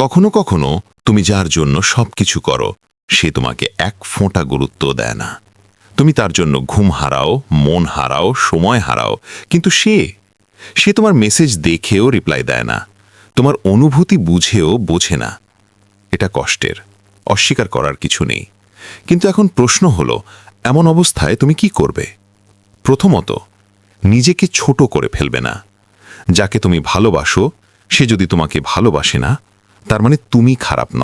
কখনো কখনো তুমি যার জন্য সবকিছু করো, সে তোমাকে এক ফোঁটা গুরুত্ব দেয় না। তুমি তার জন্য ঘুম হারাও, মন হারাও, সময় হারাও, কিন্তু সে সে তোমার মেসেজ দেখেও রিপ্লাই দেয় না। তোমার অনুভূতি বুঝেও বোঝে না। এটা কষ্টের, অস্বীকার করার কিছু নেই। কিন্তু এখন প্রশ্ন হলো, এমন অবস্থায় তুমি কি করবে? প্রথমত, নিজেকে ছোট করে ফেলবে না। যাকে তুমি ভালোবাসো, সে যদি তোমাকে ভালোবাসে না তার মানে তুমি খারাপ ন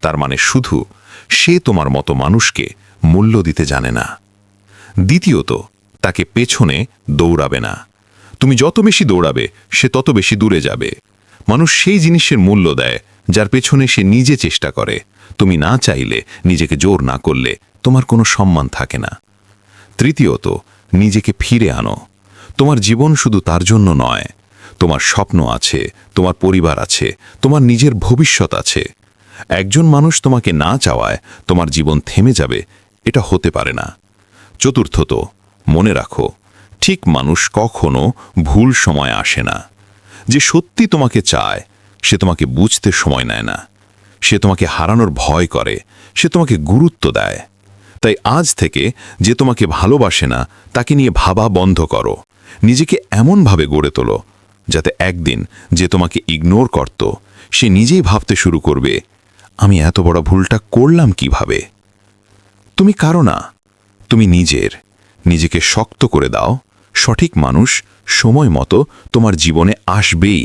তার মানে শুধু সে তোমার মতো মানুষকে মূল্য দিতে জানে না। দ্বিতীয়ত, তাকে পেছনে দৌড়াবে না। তুমি যত বেশি দৌড়াবে, সে তত বেশি দূরে যাবে। মানুষ সেই জিনিসের মূল্য দেয়, যার পেছনে সে নিজে চেষ্টা করে। তুমি না চাইলে নিজেকে জোর না করলে তোমার কোনো সম্মান থাকে না। তৃতীয়ত, নিজেকে ফিরে আনো। তোমার জীবন শুধু তার জন্য নয় তোমার স্বপ্ন আছে, তোমার পরিবার আছে, তোমার নিজের ভবিষ্যৎ আছে। একজন মানুষ তোমাকে না চাওয়ায় তোমার জীবন থেমে যাবে, এটা হতে পারে না। চতুর্থত, মনে রাখো, ঠিক মানুষ কখনো ভুল সময় আসে না। যে সত্যি তোমাকে চায়, সে তোমাকে বুঝতে সময় নেয় না। সে তোমাকে হারানোর ভয় করে, সে তোমাকে গুরুত্ব দেয়। তাই আজ থেকে যে তোমাকে ভালোবাসে না, তাকে নিয়ে ভাবা বন্ধ করো। নিজেকে এমনভাবে গড়ে তোলো যাতে একদিন যে তোমাকে ইগনোর করত, সে নিজেই ভাবতে শুরু করবে, আমি এত বড় ভুলটা করলাম কীভাবে? তুমি কারও না, তুমি নিজের। নিজেকে শক্ত করে দাও। সঠিক মানুষ সময় মতো তোমার জীবনে আসবেই।